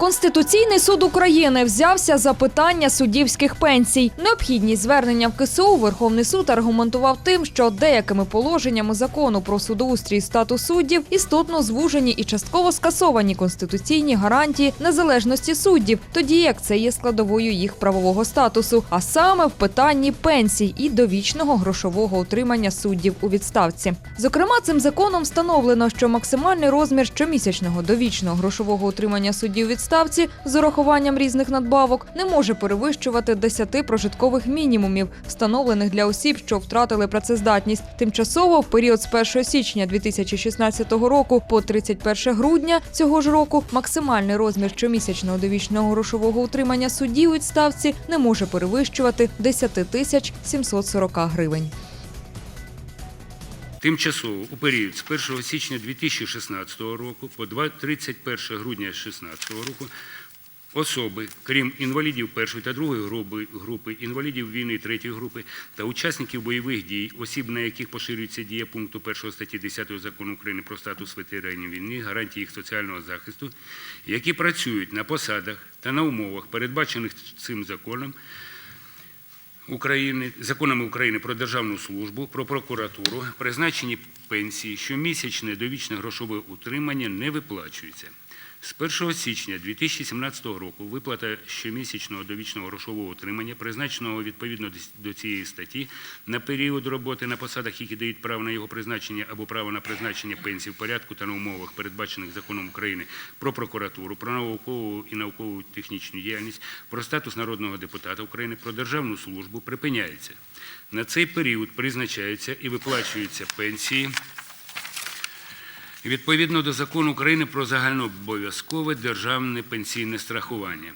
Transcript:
Конституційний суд України взявся за питання суддівських пенсій. Необхідність звернення в КСУ Верховний суд аргументував тим, що деякими положеннями закону про судоустрій статус суддів істотно звужені і частково скасовані конституційні гарантії незалежності суддів, тоді як це є складовою їх правового статусу, а саме в питанні пенсій і довічного грошового утримання суддів у відставці. Зокрема, цим законом встановлено, що максимальний розмір щомісячного довічного грошового утримання суддів у відставці з урахуванням різних надбавок не може перевищувати 10 прожиткових мінімумів, встановлених для осіб, що втратили працездатність. Тимчасово в період з 1 січня 2016 року по 31 грудня цього ж року максимальний розмір щомісячного довічного грошового утримання суддів у відставці не може перевищувати 10 тисяч 740 гривень. Тимчасово у період з 1 січня 2016 року по 2 31 грудня 2016 року особи, крім інвалідів першої та другої групи, інвалідів війни третьої групи та учасників бойових дій, осіб, на яких поширюється дія пункту 1 статті 10 Закону України про статус ветеранів війни, гарантії їх соціального захисту, які працюють на посадах та на умовах, передбачених цим законом, України, законами України про державну службу, про прокуратуру, призначені пенсії, щомісячне довічне грошове утримання не виплачується. З 1 січня 2017 року виплата щомісячного довічного грошового утримання, призначеного відповідно до цієї статті, на період роботи на посадах, які дають право на його призначення або право на призначення пенсії в порядку та на умовах, передбачених законом України про прокуратуру, про наукову і наукову технічну діяльність, про статус народного депутата України, про державну службу припиняється. На цей період призначаються і виплачуються пенсії відповідно до закону України про загальнообов'язкове державне пенсійне страхування.